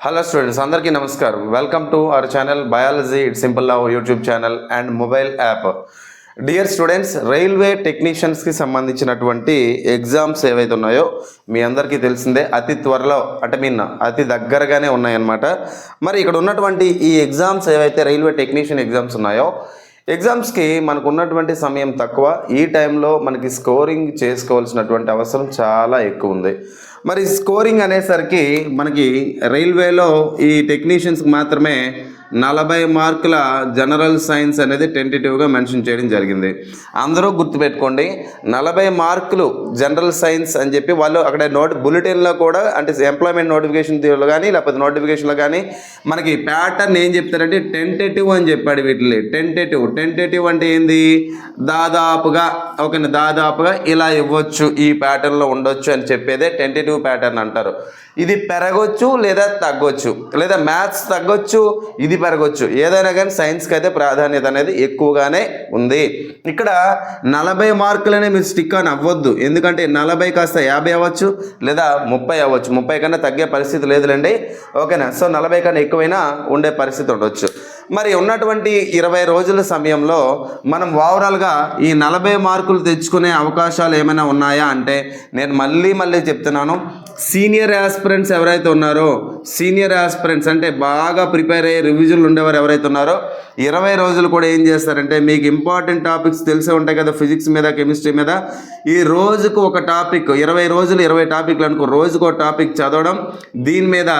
Hello students అందరికీ నమస్కారం. Welcome to our channel biology it simple love YouTube channel and mobile app dear students railway టెక్నీషియన్స్కి సంబంధించినటువంటి exams ఏవైతే ఉన్నాయో మీ అందరికీ తెలిసిందే అతి త్వరలో అంటే మీన్ అతి దగ్గరగానే ఉన్నాయన్నమాట. మరి ఇక్కడ ఉన్నటువంటి ఈ ఎగ్జామ్స్ ఏవైతే రైల్వే టెక్నీషియన్ ఎగ్జామ్స్ ఉన్నాయో ఎగ్జామ్స్కి మనకు ఉన్నటువంటి సమయం తక్కువ. ఈ టైంలో మనకి స్కోరింగ్ చేసుకోవాల్సినటువంటి అవసరం చాలా ఎక్కువ ఉంది. మరి స్కోరింగ్ అనేసరికి మనకి రైల్వేలో ఈ టెక్నీషియన్స్కి మాత్రమే నలభై మార్కుల జనరల్ సైన్స్ అనేది టెంటేటివ్గా మెన్షన్ చేయడం జరిగింది. అందరూ గుర్తుపెట్టుకోండి నలభై మార్కులు జనరల్ సైన్స్ అని చెప్పి వాళ్ళు అక్కడ నోట్ బులెటిన్లో కూడా అంటే ఎంప్లాయ్మెంట్ నోటిఫికేషన్ కానీ లేకపోతే నోటిఫికేషన్లో కానీ మనకి ప్యాటర్న్ ఏం చెప్తారంటే టెంటేటివ్ అని చెప్పాడు వీటిని టెంటేటివ్ టెంటేటివ్ అంటే ఏంది? దాదాపుగా ఓకే దాదాపుగా ఇలా ఇవ్వచ్చు ఈ ప్యాటర్న్లో ఉండొచ్చు అని చెప్పేదే టెంటేటివ్ ప్యాటర్న్ అంటారు. ఇది పెరగొచ్చు లేదా తగ్గొచ్చు లేదా మ్యాథ్స్ తగ్గొచ్చు ఇది పెరగొచ్చు. ఏదైనా కానీ సైన్స్కి అయితే ప్రాధాన్యత అనేది ఎక్కువగానే ఉంది. ఇక్కడ నలభై మార్కులనే మీరు స్టిక్ అని అవ్వద్దు. ఎందుకంటే నలభై కాస్త యాభై అవ్వచ్చు లేదా ముప్పై అవ్వచ్చు. ముప్పై కన్నా తగ్గే పరిస్థితి లేదులేండి. ఓకేనా? సో నలభై కన్నా ఎక్కువైనా ఉండే పరిస్థితి ఉండొచ్చు. మరి ఉన్నటువంటి ఇరవై రోజుల సమయంలో మనం ఓవరాల్గా ఈ నలభై మార్కులు తెచ్చుకునే అవకాశాలు ఏమైనా ఉన్నాయా అంటే నేను మళ్ళీ మళ్ళీ చెప్తున్నాను. సీనియర్ ఆస్పిరెంట్స్ ఎవరైతే ఉన్నారో సీనియర్ ఆస్పిరెంట్స్ అంటే బాగా ప్రిపేర్ అయ్యే రివిజన్లు ఉండేవారు ఎవరైతే ఉన్నారో ఇరవై రోజులు కూడా ఏం చేస్తారంటే మీకు ఇంపార్టెంట్ టాపిక్స్ తెలిసే ఉంటాయి కదా ఫిజిక్స్ మీద కెమిస్ట్రీ మీద. ఈ రోజుకు ఒక టాపిక్ ఇరవై రోజులు ఇరవై టాపిక్లు అనుకో రోజుకు ఒక టాపిక్ చదవడం దీని మీద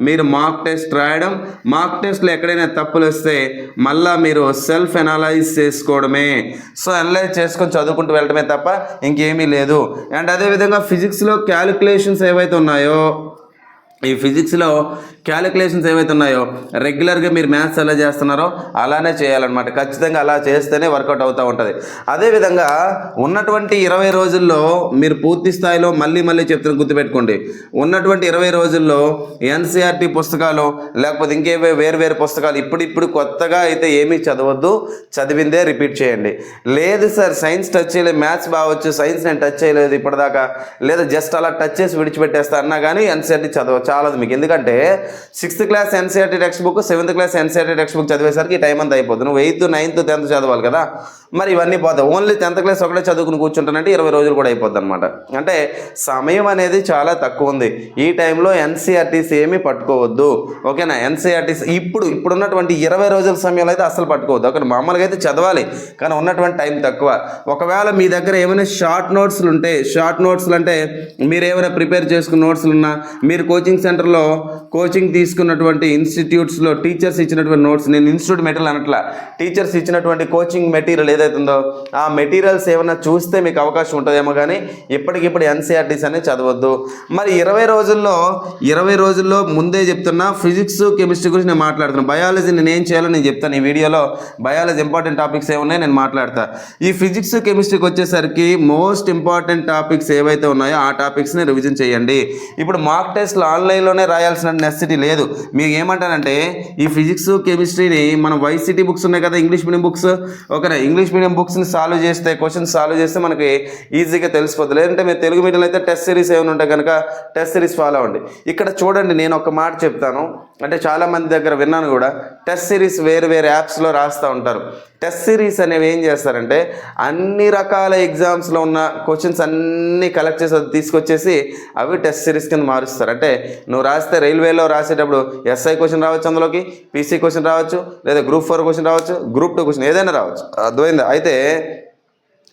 మీరు మాక్ టెస్ట్ రాయడం మాక్ టెస్ట్లో ఎక్కడైనా తప్పులు వస్తే మళ్ళా మీరు సెల్ఫ్ ఎనాలైజ్ చేసుకోవడమే. సో అనలైజ్ చేసుకొని చదువుకుంటూ వెళ్ళడమే తప్ప ఇంకేమీ లేదు. అండ్ అదేవిధంగా ఫిజిక్స్లో క్యాలిక్యులేషన్స్ ఏవైతే ఉన్నాయో ఈ ఫిజిక్స్లో క్యాలిక్యులేషన్స్ ఏవైతే ఉన్నాయో రెగ్యులర్గా మీరు మ్యాథ్స్ ఎలా చేస్తున్నారో అలానే చేయాలన్నమాట. ఖచ్చితంగా అలా చేస్తేనే వర్కౌట్ అవుతూ ఉంటుంది. అదేవిధంగా ఉన్నటువంటి ఇరవై రోజుల్లో మీరు పూర్తి స్థాయిలో మళ్ళీ మళ్ళీ చెప్తున్న గుర్తుపెట్టుకోండి. ఉన్నటువంటి ఇరవై రోజుల్లో ఎన్సీఆర్టీ పుస్తకాలు లేకపోతే ఇంకేవే వేరు వేరు పుస్తకాలు ఇప్పుడిప్పుడు కొత్తగా అయితే ఏమీ చదవద్దు చదివిందే రిపీట్ చేయండి. లేదు సార్ సైన్స్ టచ్ చేయలేదు మ్యాథ్స్ బాగొచ్చు సైన్స్ నేను టచ్ చేయలేదు ఇప్పటిదాకా. లేదా జస్ట్ అలా టచ్ చేసి విడిచిపెట్టేస్తా అన్నా కానీ ఎన్సీఆర్టీ చదవ చాలదు మీకు. ఎందుకంటే sixth class NCERT text book seventh class NCERT text book చదివేసరికి ఈ టైం అంతా అయిపోతుంది నువ్వు ఎయిత్ నైన్త్ టెన్త్ చదవాలి కదా? మరి ఇవన్నీ పోతాయి. ఓన్లీ టెన్త్ క్లాస్ ఒకటే చదువుకుని కూర్చుంటానంటే ఇరవై రోజులు కూడా అయిపోద్ది అనమాట అంటే సమయం అనేది చాలా తక్కువ ఉంది. ఈ టైంలో ఎన్సీఆర్టీసీ ఏమీ పట్టుకోవద్దు. ఓకేనా? ఎన్సీఆర్టీసీ ఇప్పుడు ఇప్పుడు ఉన్నటువంటి ఇరవై రోజుల సమయంలో అయితే అసలు పట్టుకోవద్దు. ఓకే మామూలుగా అయితే చదవాలి. కానీ ఉన్నటువంటి టైం తక్కువ. ఒకవేళ మీ దగ్గర ఏమైనా షార్ట్ నోట్స్లు ఉంటే షార్ట్ నోట్స్లు అంటే మీరు ఏమైనా ప్రిపేర్ చేసుకున్న నోట్స్లు ఉన్నా మీరు కోచింగ్ సెంటర్లో కోచింగ్ తీసుకున్నటువంటి ఇన్స్టిట్యూట్స్లో టీచర్స్ ఇచ్చినటువంటి నోట్స్ నేను ఇన్స్టిట్యూట్ మెటీరియల్ అనట్లా టీచర్స్ ఇచ్చినటువంటి కోచింగ్ మెటీరియల్ ఏదైతే ఉందో ఆ మెటీరియల్స్ ఏమైనా చూస్తే మీకు అవకాశం ఉంటుందేమో కానీ ఇప్పటికిప్పుడు ఎన్సీఆర్టీస్ అనేది చదవద్దు. మరి ఇరవై రోజుల్లో ఇరవై రోజుల్లో ముందే చెప్తున్నా ఫిజిక్స్ కెమిస్ట్రీ గురించి నేను మాట్లాడుతున్నాను బయాలజీ నేను ఏం చేయాలో నేను చెప్తాను. ఈ వీడియోలో బయాలజీ ఇంపార్టెంట్ టాపిక్స్ ఏమున్నాయో నేను మాట్లాడతా. ఈ ఫిజిక్స్ కెమిస్ట్రీకి వచ్చేసరికి మోస్ట్ ఇంపార్టెంట్ టాపిక్స్ ఏవైతే ఉన్నాయో ఆ టాపిక్స్ని రివిజన్ చేయండి. ఇప్పుడు మార్క్ టెస్ట్లు ఆన్లైన్లోనే రాయాల్సిన నెసెసిటీ లేదు. మీకు ఏమంటారంటే ఈ ఫిజిక్స్ కెమిస్ట్రీని మనం వైసీటీ బుక్స్ ఉన్నాయి కదా ఇంగ్లీష్ మీడియం బుక్స్ ఓకేనా? ఇంగ్లీష్ మీడియం బుక్స్ని సాల్వ్ చేస్తే క్వశ్చన్స్ సాల్వ్ చేస్తే మనకి ఈజీగా తెలిసిపోతుంది లేదంటే మీరు తెలుగు మీడియంలో అయితే టెస్ట్ సిరీస్ ఏమైనా ఉంటాయి కనుక టెస్ట్ సిరీస్ ఫాలో అవ్వండి. ఇక్కడ చూడండి నేను ఒక మాట చెప్తాను. అంటే చాలా మంది దగ్గర విన్నాను కూడా టెస్ట్ సిరీస్ వేరు వేరు యాప్స్లో రాస్తూ ఉంటారు. టెస్ట్ సిరీస్ అనేవి ఏం చేస్తారంటే అన్ని రకాల ఎగ్జామ్స్లో ఉన్న క్వశ్చన్స్ అన్నీ కలెక్ట్ చేసి అది తీసుకొచ్చేసి అవి టెస్ట్ సిరీస్ కింద మారుస్తారు. అంటే నువ్వు రాస్తే రైల్వేలో రాసేటప్పుడు ఎస్ఐ క్వశ్చన్ రావచ్చు అందులోకి పీసీ క్వశ్చన్ రావచ్చు లేదా గ్రూప్ ఫోర్ క్వశ్చన్ రావచ్చు గ్రూప్ టూ క్వశ్చన్ ఏదైనా రావచ్చు. అర్థమైందా? అయితే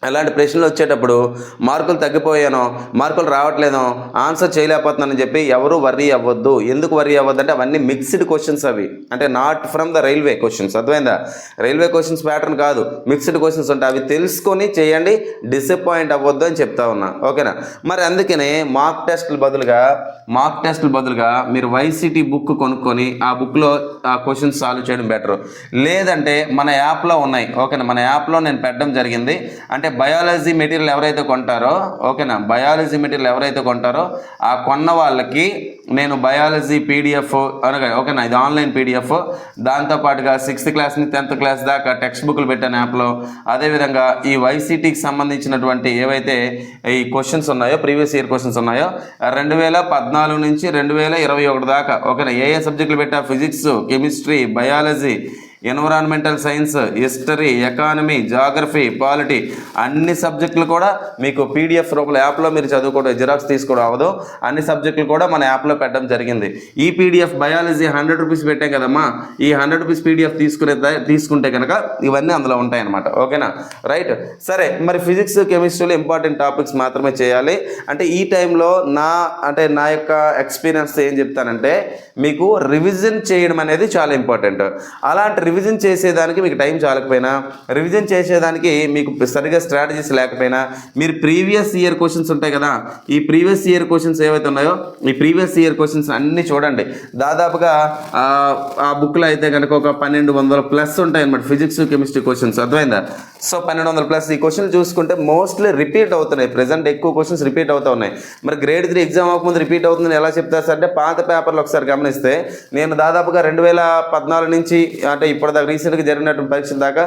అలాంటి ప్రశ్నలు వచ్చేటప్పుడు మార్కులు తగ్గిపోయానో మార్కులు రావట్లేదో ఆన్సర్ చేయలేకపోతున్నానని చెప్పి ఎవరు వర్రీ అవ్వద్దు. ఎందుకు వర్రీ అవ్వద్దు అంటే అవన్నీ మిక్స్డ్ క్వశ్చన్స్ అవి. అంటే not from the railway questions అర్థమైందా? రైల్వే క్వశ్చన్స్ ప్యాటర్న్ కాదు. మిక్స్డ్ క్వశ్చన్స్ ఉంటాయి. అవి తెలుసుకొని చేయండి. డిసప్పాయింట్ అవ్వద్దు అని చెప్తా ఉన్నా. ఓకేనా? మరి అందుకనే మాక్ టెస్ట్ల బదులుగా మాక్ టెస్ట్ల బదులుగా మీరు వైసీటీ బుక్ కొనుక్కొని ఆ బుక్లో ఆ క్వశ్చన్స్ సాల్వ్ చేయడం బెటర్ లేదంటే మన యాప్లో ఉన్నాయి. ఓకేనా? మన యాప్లో నేను పెట్టడం జరిగింది. అంటే బయాలజీ మెటీరియల్ ఎవరైతే కొంటారో ఓకేనా బయాలజీ మెటీరియల్ ఎవరైతే కొంటారో ఆ కొన్న వాళ్ళకి నేను బయాలజీ పీడిఎఫ్ అనగా ఓకేనా ఇది ఆన్లైన్ పీడిఎఫ్ దాంతోపాటుగా సిక్స్త్ క్లాస్ నుంచి టెన్త్ క్లాస్ దాకా టెక్స్ట్ బుక్లు పెట్టాను యాప్లో అదేవిధంగా ఈ వైసీటీకి సంబంధించినటువంటి ఏవైతే ఈ క్వశ్చన్స్ ఉన్నాయో ప్రీవియస్ ఇయర్ క్వశ్చన్స్ ఉన్నాయో రెండు వేల పద్నాలుగు నుంచి రెండు వేల ఇరవై ఒకటి దాకా ఓకేనా ఏ ఏ సబ్జెక్టులు పెట్టా? Physics chemistry biology environmental science history economy geography polity అన్ని సబ్జెక్టులు కూడా మీకు పీడిఎఫ్ రూపంలో యాప్లో మీరు చదువుకోవడం జిరాక్స్ తీసుకోవడం అవ్వదు. అన్ని సబ్జెక్టులు కూడా మన యాప్లో పెట్టడం జరిగింది. ఈ పీడిఎఫ్ బయాలజీ హండ్రెడ్ రూపీస్ పెట్టాం కదమ్మా. ఈ హండ్రెడ్ రూపీస్ పీడిఎఫ్ తీసుకునే తీసుకుంటే కనుక ఇవన్నీ అందులో ఉంటాయన్నమాట. ఓకేనా? రైట్ సరే మరి ఫిజిక్స్ కెమిస్ట్రీలో ఇంపార్టెంట్ టాపిక్స్ మాత్రమే చేయాలి. అంటే ఈ టైంలో నా అంటే నా యొక్క ఎక్స్పీరియన్స్ ఏం చెప్తానంటే మీకు రివిజన్ చేయడం అనేది చాలా ఇంపార్టెంట్ అలాంటి రివిజన్ చేసేదానికి మీకు టైం చాలకపోయినా రివిజన్ చేసేదానికి మీకు సరిగా స్ట్రాటజీస్ లేకపోయినా మీరు ప్రీవియస్ ఇయర్ క్వశ్చన్స్ ఉంటాయి కదా ఈ ప్రీవియస్ ఇయర్ క్వశ్చన్స్ ఏవైతే ఉన్నాయో ఈ ప్రీవియస్ ఇయర్ క్వశ్చన్స్ అన్నీ చూడండి. దాదాపుగా ఆ, బుక్లో అయితే కనుక ఒక పన్నెండు వందల ప్లస్ ఉంటాయి అనమాట ఫిజిక్స్ కెమిస్ట్రీ క్వశ్చన్స్ అర్థమైందా? సో పన్నెండు వందల ప్లస్ ఈ క్వశ్చన్ చూసుకుంటే మోస్ట్లీ రిపీట్ అవుతున్నాయి. ప్రజెంట్ ఎక్కువ క్వశ్చన్స్ రిపీట్ అవుతూ ఉన్నాయి. మరి గ్రేడ్ త్రీ ఎగ్జామ్ అవ్వకముందు రిపీట్ అవుతుందని ఎలా చెప్తారు సార్? అంటే పాత పేపర్లు ఒకసారి గమనిస్తే నేను దాదాపుగా రెండు వేల పద్నాలుగు నుంచి అంటే ఇప్పటిదాకా రీసెంట్గా జరిగినటువంటి పరీక్షల దాకా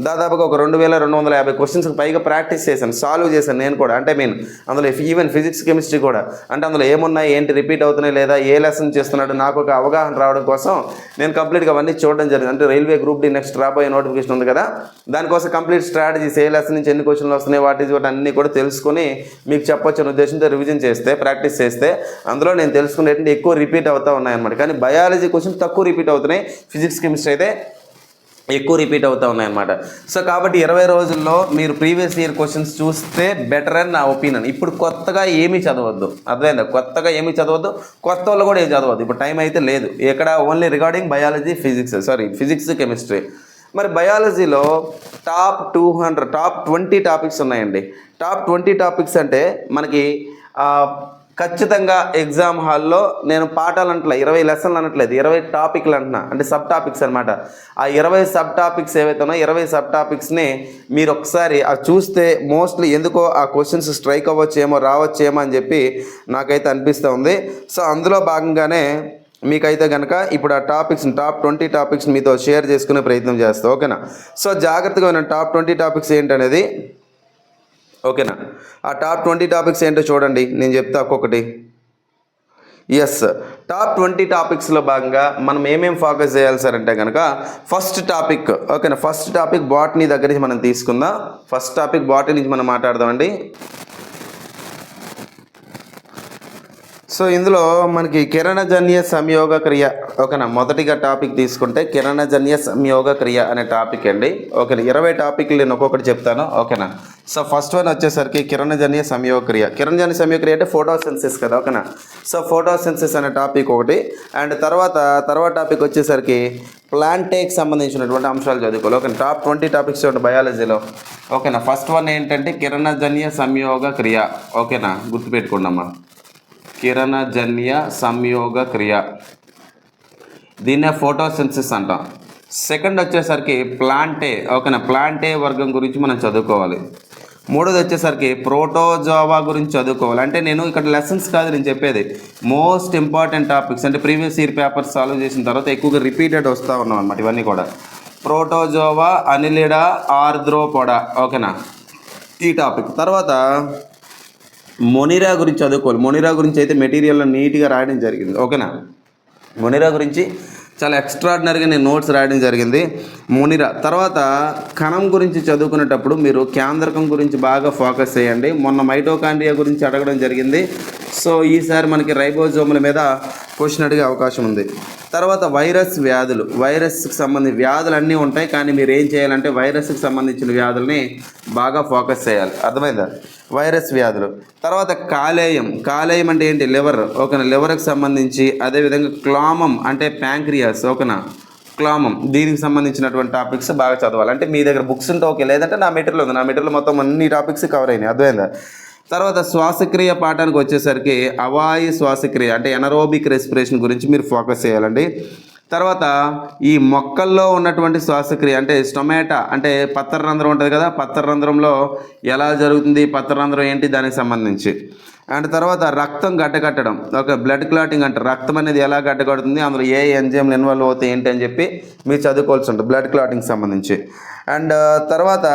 దాదాపుగా ఒక రెండు వేల రెండు వందల యాభై క్వశ్చన్స్కి పైగా ప్రాక్టీస్ చేశాను. సాల్వ్ చేశాను నేను కూడా. అంటే మీన్ అందులో ఈవెన్ ఫిజిక్స్ కెమిస్ట్రీ కూడా. అంటే అందులో ఏమున్నాయి ఏంటి రిపీట్ అవుతున్నాయి లేదా ఏ లెసన్ చేస్తున్నాడు నాకు ఒక అవగాహన రావడం కోసం నేను కంప్లీట్గా అవన్నీ చూడడం జరిగింది. అంటే రైల్వే గ్రూప్ డి నెక్స్ట్ రాబోయే నోటిఫికేషన్ ఉంది కదా? దానికోసం కంప్లీట్ స్ట్రాటజీస్ ఏ లెసన్ నుంచి ఎన్ని క్వశ్చన్లు వస్తున్నాయి వాటి వాటి అన్నీ కూడా తెలుసుకొని మీకు చెప్పొచ్చు ఉద్దేశంతో రివిజన్ చేస్తే ప్రాక్టీస్ చేస్తే అందులో నేను తెలుసుకునేటువంటి ఎక్కువ రిపీట్ అవుతా ఉన్నాయన్నమాట. కానీ బయాలజీ క్వశ్చన్ తక్కువ రిపీట్ అవుతున్నాయి. ఫిజిక్స్ కెమిస్ట్రీ అయితే ఎక్కువ రిపీట్ అవుతూ ఉన్నాయన్నమాట. సో కాబట్టి ఇరవై రోజుల్లో మీరు ప్రీవియస్ ఇయర్ క్వశ్చన్స్ చూస్తే బెటర్ అని నా ఒపీనియన్ ఇప్పుడు కొత్తగా ఏమీ చదవద్దు. అర్థమైందా? కొత్తగా ఏమీ చదవద్దు. కొత్త వాళ్ళు కూడా ఏం చదవద్దు. ఇప్పుడు టైం అయితే లేదు. ఇక్కడ only regarding biology physics sorry physics chemistry మరి బయాలజీలో top two hundred top twenty topics ఉన్నాయండి. టాప్ ట్వంటీ టాపిక్స్ అంటే మనకి ఖచ్చితంగా ఎగ్జామ్ హాల్లో నేను పాఠాలు అంటలే ఇరవై లెసన్లు అనట్లేదు ఇరవై టాపిక్లు అంటున్నా అంటే సబ్ టాపిక్స్ అనమాట ఆ ఇరవై సబ్ టాపిక్స్ ఏవైతే ఉన్నాయో ఇరవై సబ్ టాపిక్స్ని మీరు ఒకసారి ఆ చూస్తే మోస్ట్లీ ఎందుకో ఆ క్వశ్చన్స్ స్ట్రైక్ అవ్వచ్చేమో రావచ్చేమో అని చెప్పి నాకైతే అనిపిస్తూ ఉంది. సో అందులో భాగంగానే మీకైతే కనుక ఇప్పుడు ఆ టాపిక్స్ టాప్ ట్వంటీ టాపిక్స్ మీతో షేర్ చేసుకునే ప్రయత్నం చేస్తా ఓకేనా? సో జాగ్రత్తగా ఉన్న టాప్ ట్వంటీ టాపిక్స్ ఏంటనేది? ఓకేనా? ఆ టాప్ ట్వంటీ టాపిక్స్ ఏంటో చూడండి నేను చెప్తా ఒక్కొక్కటి. ఎస్ టాప్ ట్వంటీ టాపిక్స్లో భాగంగా మనం ఏమేమి ఫోకస్ చేయాలి సార్ అంటే కనుక ఫస్ట్ టాపిక్ ఓకేనా? ఫస్ట్ టాపిక్ బాటనీ దగ్గర నుంచి మనం తీసుకుందాం. ఫస్ట్ టాపిక్ బాటనీ నుంచి మనం మాట్లాడదామండి. సో ఇందులో మనకి కిరణజన్య సంయోగ క్రియ. ఓకేనా? మొదటిగా టాపిక్ తీసుకుంటే కిరణజన్య సంయోగ క్రియ అనే టాపిక్ అండి. ఓకేనా? ఇరవై టాపిక్లు నేను ఒక్కొక్కటి చెప్తాను. ఓకేనా? సో ఫస్ట్ వన్ వచ్చేసరికి కిరణజన్య సంయోగ క్రియ. కిరణజన్య సంయోగ క్రియ అంటే ఫోటోసెన్సిస్ కదా ఓకేనా? సో ఫోటోసెన్సిస్ అనే టాపిక్ ఒకటి. అండ్ తర్వాత తర్వాత టాపిక్ వచ్చేసరికి ప్లాంటేకి సంబంధించినటువంటి అంశాలు చదువుకోవాలి. ఓకే టాప్ ట్వంటీ టాపిక్స్ చూడండి బయాలజీలో. ఓకేనా? ఫస్ట్ వన్ ఏంటంటే కిరణజన్య సంయోగ క్రియ. ఓకేనా? గుర్తుపెట్టుకోండమ్మా కిరణజన్య సంయోగ క్రియ. దీన్నే ఫోటోసెన్సిస్ అంటాం. సెకండ్ వచ్చేసరికి ప్లాంటే ఓకేనా? ప్లాంటే వర్గం గురించి మనం చదువుకోవాలి. మూడోది వచ్చేసరికి ప్రోటోజోవా గురించి చదువుకోవాలి. అంటే నేను ఇక్కడ లెసన్స్ కాదు నేను చెప్పేది. మోస్ట్ ఇంపార్టెంట్ టాపిక్స్ అంటే ప్రీవియస్ ఇయర్ పేపర్స్ సాల్వ్ చేసిన తర్వాత ఎక్కువగా రిపీటెడ్ వస్తూ ఉన్నాం అనమాట ఇవన్నీ కూడా. ప్రోటోజోవా అనిలిడా ఆర్ద్రోపోడా ఓకేనా? ఈ టాపిక్. తర్వాత మొనిరా గురించి చదువుకోవాలి. మొనిరా గురించి అయితే మెటీరియల్లో నీట్గా రాయడం జరిగింది. ఓకేనా? మొనిరా గురించి చాలా ఎక్స్ట్రాడినరీగా నేను నోట్స్ రాయడం జరిగింది. మొనిరా తర్వాత కణం గురించి చదువుకునేటప్పుడు మీరు కేంద్రకం గురించి బాగా ఫోకస్ చేయండి. మొన్న మైటోకాండ్రియా గురించి అడగడం జరిగింది. సో ఈసారి మనకి రైబోజోముల మీద క్వశ్చన్ అడిగే అవకాశం ఉంది. తర్వాత వైరస్ వ్యాధులు. వైరస్కి సంబంధించి వ్యాధులు అన్నీ ఉంటాయి. కానీ మీరు ఏం చేయాలంటే వైరస్కి సంబంధించిన వ్యాధుల్ని బాగా ఫోకస్ చేయాలి. అర్థమైందా? వైరస్ వ్యాధులు. తర్వాత కాలేయం. కాలేయం అంటే ఏంటి? లివర్. ఓకేనా? లివర్కి సంబంధించి అదేవిధంగా క్లామం అంటే ప్యాంక్రియాస్. ఓకేనా? క్లామం దీనికి సంబంధించినటువంటి టాపిక్స్ బాగా చదవాలి. అంటే మీ దగ్గర బుక్స్ ఉంటే ఓకే. లేదంటే నా మెటీరియల్ ఉంది. నా మెటీరియల్ మొత్తం అన్ని టాపిక్స్ కవర్ అయినాయి. అర్థమైందా? తర్వాత శ్వాసక్రియ పాఠానికి వచ్చేసరికి అవాయి శ్వాసక్రియ అంటే ఎనరోబిక్ రెస్పిరేషన్ గురించి మీరు ఫోకస్ చేయాలండి. తర్వాత ఈ మొక్కల్లో ఉన్నటువంటి శ్వాసక్రియ అంటే స్టొమాటా అంటే పత్తర రంధ్రం ఉంటుంది కదా పత్ర రంధ్రంలో ఎలా జరుగుతుంది పత్ర రంధ్రం ఏంటి దానికి సంబంధించి. అండ్ తర్వాత రక్తం గడ్డకట్టడం ఓకే బ్లడ్ క్లాటింగ్ అంటే రక్తం అనేది ఎలా గడ్డకడుతుంది అందులో ఏ ఎంజైమ్లు ఇన్వాల్వ్ అవుతాయి ఏంటి అని చెప్పి మీరు చదువుకోవాల్సి ఉంటుంది బ్లడ్ క్లాటింగ్ సంబంధించి. అండ్ తర్వాత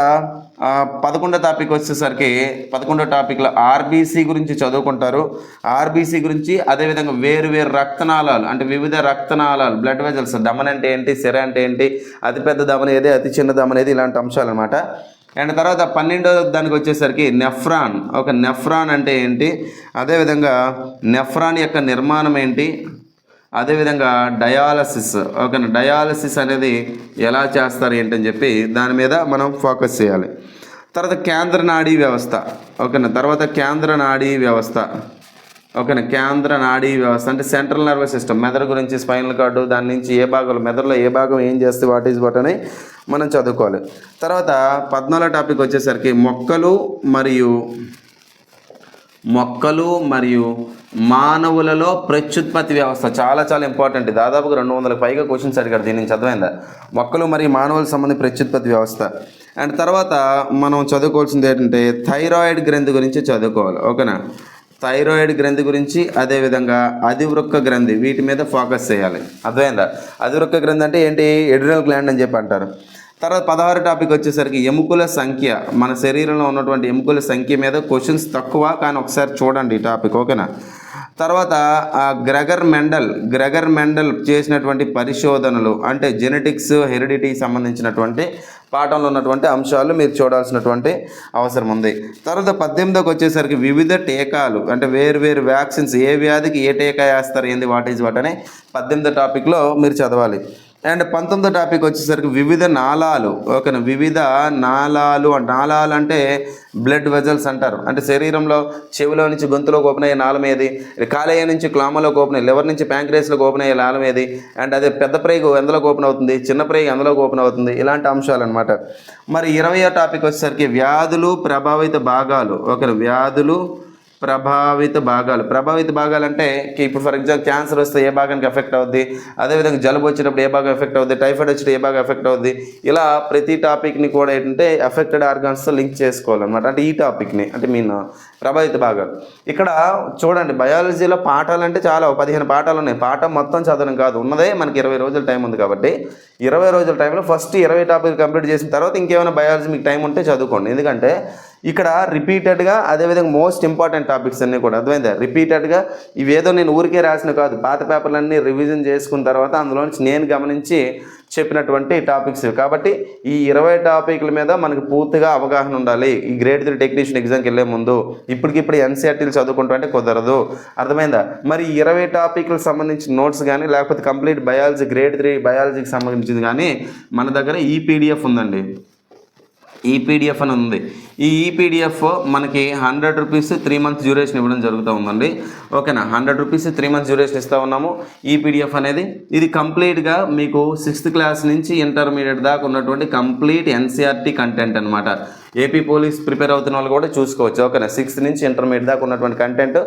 పదకొండో టాపిక్ వచ్చేసరికి పదకొండో టాపిక్లో ఆర్బీసీ గురించి చదువుకుంటారు. ఆర్బీసీ గురించి అదేవిధంగా వేరు వేరు రక్తనాళాలు అంటే వివిధ రక్తనాళాలు బ్లడ్ వెజల్స్ దమన్ అంటే ఏంటి సిర అంటే ఏంటి అతిపెద్ద దమన ఏది అతి చిన్న దమన ఏది ఇలాంటి అంశాలు అనమాట అండ్ తర్వాత పన్నెండో దానికి వచ్చేసరికి నెఫ్రాన్. ఒక నెఫ్రాన్ అంటే ఏంటి? అదేవిధంగా నెఫ్రాన్ యొక్క నిర్మాణం ఏంటి? అదేవిధంగా డయాలసిస్. ఓకే డయాలసిస్ అనేది ఎలా చేస్తారు ఏంటని చెప్పి దాని మీద మనం ఫోకస్ చేయాలి. తర్వాత కేంద్ర నాడీ వ్యవస్థ. ఓకేనా తర్వాత కేంద్ర నాడీ వ్యవస్థ. ఓకేనా? కేంద్ర నాడీ వ్యవస్థ అంటే సెంట్రల్ నర్వస్ సిస్టమ్. మెదడు గురించి స్పైనల్ కార్డు దాని నుంచి ఏ భాగంలో మెదడులో ఏ భాగం ఏం చేస్తే వాట్ ఈజ్ వాట్ అని మనం చదువుకోవాలి. తర్వాత పద్నాలుగో టాపిక్ వచ్చేసరికి మొక్కలు మరియు మొక్కలు మరియు మానవులలో ప్రత్యుత్పత్తి వ్యవస్థ. చాలా చాలా ఇంపార్టెంట్ దాదాపుగా రెండు వందలకు పైగా క్వశ్చన్స్ అడిగారు. దీని నుంచి చదివైందా మొక్కలు మరియు మానవులకు సంబంధించి ప్రత్యుత్పత్తి వ్యవస్థ. అండ్ తర్వాత మనం చదువుకోవాల్సింది ఏంటంటే థైరాయిడ్ గ్రంథి గురించి చదువుకోవాలి. ఓకేనా? థైరాయిడ్ గ్రంథి గురించి అదేవిధంగా అధివృక్క గ్రంథి వీటి మీద ఫోకస్ చేయాలి. అర్థమైందా? అధివృక్క గ్రంథి అంటే ఏంటి? ఎడ్రినల్ గ్లాండ్ అని చెప్పి అంటారు. తర్వాత పదహారు టాపిక్ వచ్చేసరికి ఎముకల సంఖ్య. మన శరీరంలో ఉన్నటువంటి ఎముకల సంఖ్య మీద క్వశ్చన్స్ తక్కువ కానీ ఒకసారి చూడండి ఈ టాపిక్ ఓకేనా? తర్వాత ఆ గ్రెగర్ మెండల్ గ్రెగర్ మెండల్ చేసినటువంటి పరిశోధనలు అంటే జెనెటిక్స్ హెరిడిటీకి సంబంధించినటువంటి పాఠంలో ఉన్నటువంటి అంశాలు మీరు చూడాల్సినటువంటి అవసరం ఉంది. తర్వాత పద్దెనిమిదికి వచ్చేసరికి వివిధ టీకాలు అంటే వేరు వేరు వ్యాక్సిన్స్ ఏ వ్యాధికి ఏ టీకా వేస్తారు ఏంది వాట్ ఈజ్ వాట్ అని పద్దెనిమిది టాపిక్లో మీరు చదవాలి. అండ్ పంతొమ్మిదో టాపిక్ వచ్చేసరికి వివిధ నాళాలు. ఓకేనా? వివిధ నాళాలు నాళాలు అంటే బ్లడ్ వెజల్స్ అంటారు. అంటే శరీరంలో చెవిలో నుంచి గొంతులోకి ఓపెన్ అయ్యే నాళం ఏది? కాలేయ నుంచి క్లామలోకి ఓపెన్ అయ్యి లివర్ నుంచి ప్యాంక్రేస్లోకి ఓపెన్ అయ్యే నాళం ఏది? అండ్ అదే పెద్ద ప్రేగు ఎందులోకి ఓపెన్ అవుతుంది చిన్న ప్రేగు ఎందులోకి ఓపెన్ అవుతుంది ఇలాంటి అంశాలు అనమాట మరి ఇరవయో టాపిక్ వచ్చేసరికి వ్యాధులు ప్రభావిత భాగాలు. ఓకేనా? వ్యాధులు ప్రభావిత భాగాలు. ప్రభావిత భాగాలు అంటే ఇప్పుడు ఫర్ ఎగ్జాంపుల్ క్యాన్సర్ వస్తే ఏ భాగానికి ఎఫెక్ట్ అవుద్ది? అదేవిధంగా జలుబు వచ్చినప్పుడు ఏ భాగం ఎఫెక్ట్ అవుద్ది? టైఫాయిడ్ వచ్చినప్పుడు ఏ భాగం ఎఫెక్ట్ అవుద్ది? ఇలా ప్రతి టాపిక్ని కూడా ఏంటంటే ఎఫెక్టెడ్ ఆర్గాన్స్తో లింక్ చేసుకోవాలన్నమాట. అంటే ఈ టాపిక్ని అంటే మీన్ ప్రభావిత భాగాలు. ఇక్కడ చూడండి బయాలజీలో పాఠాలు అంటే చాలా పదిహేను పాఠాలు ఉన్నాయి. పాఠం మొత్తం చదవడం కాదు. ఉన్నదే మనకి ఇరవై రోజుల టైం ఉంది కాబట్టి ఇరవై రోజుల టైంలో ఫస్ట్ ఇరవై టాపిక్ కంప్లీట్ చేసిన తర్వాత ఇంకేమైనా బయాలజీ మీకు టైం ఉంటే చదువుకోండి. ఎందుకంటే ఇక్కడ రిపీటెడ్గా అదేవిధంగా మోస్ట్ ఇంపార్టెంట్ టాపిక్స్ అన్నీ కూడా అర్థమైందా? రిపీటెడ్గా ఇవేదో నేను ఊరికే రాసిన కాదు. పాత పేపర్లన్నీ రివిజన్ చేసుకున్న తర్వాత అందులో నుంచి నేను గమనించి చెప్పినటువంటి టాపిక్స్ కాబట్టి ఈ ఇరవై టాపిక్ల మీద మనకు పూర్తిగా అవగాహన ఉండాలి. ఈ గ్రేడ్ త్రీ టెక్నీషియన్ ఎగ్జామ్కి వెళ్ళే ముందు ఇప్పటికిప్పుడు ఎన్సీఆర్టీలు చదువుకుంటూ అంటే కుదరదు. అర్థమైందా? మరి ఇరవై టాపిక్లకు సంబంధించిన నోట్స్ కానీ లేకపోతే కంప్లీట్ బయాలజీ గ్రేడ్ త్రీ బయాలజీకి కనిపించింది కానీ మన దగ్గర ఈ పీడిఎఫ్ ఉందండి. ఈపీడిఎఫ్ అని ఉంది. ఈ ఈపీడిఎఫ్ మనకి hundred rupees three months duration ఇవ్వడం జరుగుతూ ఉందండి. ఓకేనా? Hundred rupees three months duration ఇస్తూ ఉన్నాము. ఈపీడిఎఫ్ అనేది ఇది కంప్లీట్గా మీకు సిక్స్త్ క్లాస్ నుంచి ఇంటర్మీడియట్ దాకా ఉన్నటువంటి కంప్లీట్ ఎన్సీఆర్టీ కంటెంట్ అనమాట ఏపీ పోలీస్ ప్రిపేర్ అవుతున్న వాళ్ళు కూడా చూసుకోవచ్చు. ఓకేనా? సిక్స్త్ నుంచి ఇంటర్మీడియట్ దాకా ఉన్నటువంటి కంటెంట్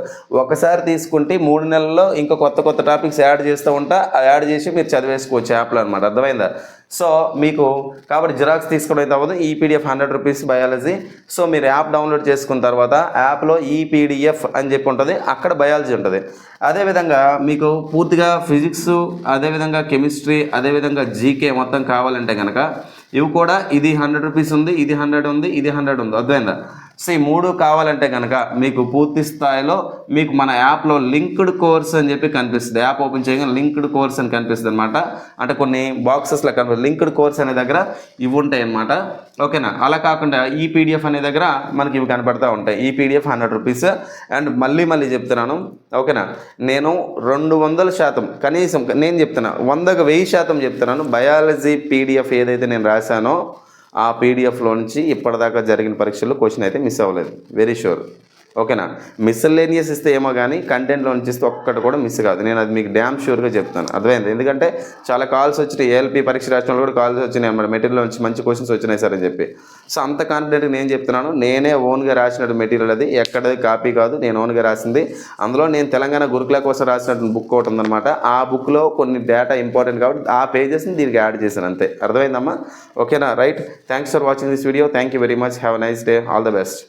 ఒకసారి తీసుకుంటే మూడు నెలల్లో ఇంకా కొత్త కొత్త టాపిక్స్ యాడ్ చేస్తూ ఉంటా. ఆ యాడ్ చేసి మీరు చదివేసుకోవచ్చు యాప్లో అనమాట అర్థమైందా? సో మీకు కాబట్టి జిరాక్స్ తీసుకోవడం అయితే అవ్వదు. E PDF hundred rupees biology. So మీరు యాప్ డౌన్లోడ్ చేసుకున్న తర్వాత యాప్లో ఈపీడిఎఫ్ అని చెప్పి ఉంటుంది. అక్కడ బయాలజీ ఉంటుంది. అదేవిధంగా మీకు పూర్తిగా ఫిజిక్స్ అదేవిధంగా కెమిస్ట్రీ అదేవిధంగా జీకే మొత్తం కావాలంటే కనుక ఇవి కూడా ఇది హండ్రెడ్ రూపీస్ ఉంది ఇది హండ్రెడ్ ఉంది ఇది హండ్రెడ్ ఉంది. అర్థమైందా? సో ఈ మూడు కావాలంటే కనుక మీకు పూర్తి స్థాయిలో మీకు మన యాప్లో లింక్డ్ కోర్స్ అని చెప్పి కనిపిస్తుంది. యాప్ ఓపెన్ చేయగానే లింక్డ్ కోర్స్ అని కనిపిస్తుంది అనమాట అంటే కొన్ని బాక్సెస్లో కనిపిస్తుంది లింక్డ్ కోర్స్ అనే దగ్గర ఇవి ఉంటాయి అనమాట ఓకేనా? అలా కాకుండా ఈ పీడిఎఫ్ అనే దగ్గర మనకి ఇవి కనపడతా ఉంటాయి. ఈ పీడిఎఫ్ హండ్రెడ్ రూపీస్. అండ్ మళ్ళీ మళ్ళీ చెప్తున్నాను. ఓకేనా? నేను రెండు వందల శాతం కనీసం నేను చెప్తున్నా. వందకు వెయ్యి శాతం చెప్తున్నాను. బయాలజీ పీడిఎఫ్ ఏదైతే నేను రాశానో ఆ పీడిఎఫ్లో నుంచి ఇప్పటిదాకా జరిగిన పరీక్షల్లో క్వశ్చన్ అయితే మిస్ అవ్వలేదు. వెరీ షూర్ ఓకేనా? మిస్సలేనియస్ ఇస్తే ఏమో కానీ కంటెంట్లో నుంచి ఇస్తే ఒక్కటి కూడా మిస్ కాదు. నేను అది మీకు డ్యామ్ షూర్గా చెప్తాను. అర్థమైంది? ఎందుకంటే చాలా కాల్స్ వచ్చినాయి. ఏఎల్పీ పరీక్ష రాసిన వాళ్ళు కూడా కాల్స్ వచ్చినాయి అన్నమాట. మెటీరియల్ నుంచి మంచి క్వశ్చన్స్ వచ్చినాయి సార్ అని చెప్పి. సో అంత కాన్ఫిడెంట్ నేను చెప్తున్నాను. నేనే ఓన్గా రాసినట్టు మెటీరియల్ అది. ఎక్కడ కాపీ కాదు. నేను ఓన్గా రాసింది. అందులో నేను తెలంగాణ గురుకుల కోసం రాసినట్టు బుక్ ఒకటి ఉందన్నమాట. ఆ బుక్లో కొన్ని డేటా ఇంపార్టెంట్ కాబట్టి ఆ పేజెస్ని దీనికి యాడ్ చేశాను అంతే. అర్థమైందమ్మా? ఓకేనా? Right thanks for watching this video thank you very much have nice day all the best